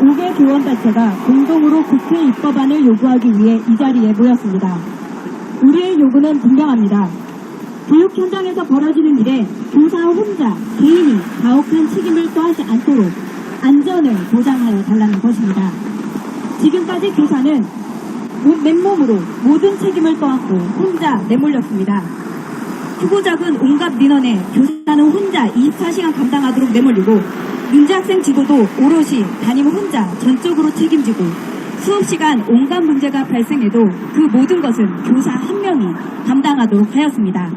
5개 교원 단체가 공동으로 국회 입법안을 요구하기 위해 이 자리에 모였습니다. 우리의 요구는 분명합니다. 교육 현장에서 벌어지는 일에 교사 혼자 개인이 가혹한 책임을 떠하지 않도록 안전을 보장하여 달라는 것입니다. 지금까지 교사는 모- 맨몸으로 모든 책임을 떠안고 혼자 내몰렸습니다. 후보작은 온갖 민원에 교사는 혼자 24시간 감당하도록 내몰리고 문제 학생 지도도 오롯이 담임 혼자 전적으로 책임지고 수업 시간 온갖 문제가 발생해도 그 모든 것은 교사 한 명이 감당하도록 하였습니다.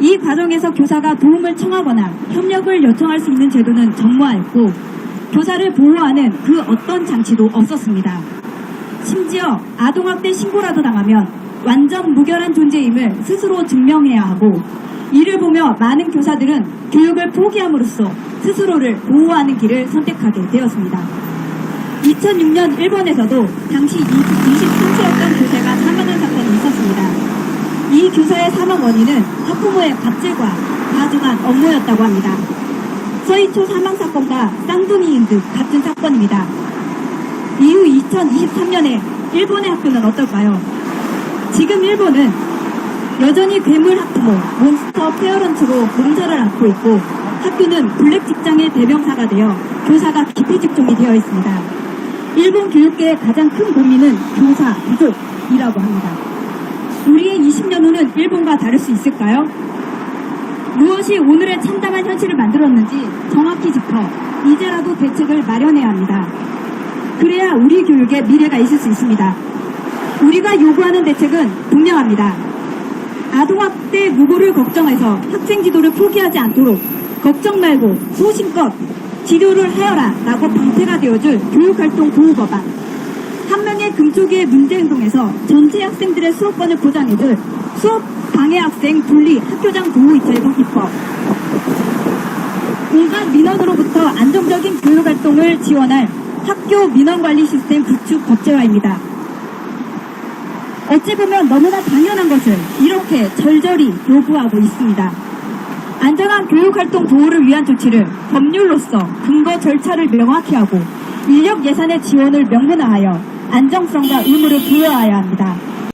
이 과정에서 교사가 도움을 청하거나 협력을 요청할 수 있는 제도는 전무하였고 교사를 보호하는 그 어떤 장치도 없었습니다. 심지어 아동학대 신고라도 당하면 완전 무결한 존재임을 스스로 증명해야 하고 이를 보며 많은 교사들은 교육을 포기함으로써 스스로를 보호하는 길을 선택하게 되었습니다. 2006년 일본에서도 당시 23세였던 교사가 사망한 사건이 있었습니다. 이 교사의 사망 원인은 학부모의 갑질과 과중한 업무였다고 합니다. 서희초 사망 사건과 쌍둥이인 듯 같은 사건입니다. 이후 2023년에 일본의 학교는 어떨까요? 지금 일본은 여전히 괴물 학부모, 몬스터 페어런트로 몸살을 앓고 있고 학교는 블랙 직장의 대명사가 되어 교사가 기피 직종이 되어 있습니다. 일본 교육계의 가장 큰 고민은 교사 부족이라고 합니다. 우리의 20년 후는 일본과 다를 수 있을까요? 무엇이 오늘의 참담한 현실을 만들었는지 정확히 짚어 이제라도 대책을 마련해야 합니다. 그래야 우리 교육에 미래가 있을 수 있습니다. 우리가 요구하는 대책은 분명합니다. 아동학대 무고를 걱정해서 학생 지도를 포기하지 않도록 걱정 말고 소신껏 지도를 하여라 라고 방패가 되어줄 교육활동 보호법안 한 명의 금쪽이의 문제 행동에서 전체 학생들의 수업권을 보장해줄 수업 방해 학생 분리 학교장 보호 제공 입법 온갖 민원으로부터 안정적인 교육활동을 지원할 학교 민원관리 시스템 구축 법제화입니다. 어찌 보면 너무나 당연한 것을 이렇게 절절히 요구하고 있습니다. 안전한 교육활동 보호를 위한 조치를 법률로서 근거 절차를 명확히 하고 인력 예산의 지원을 명문화하여 안정성과 의무를 부여해야 합니다.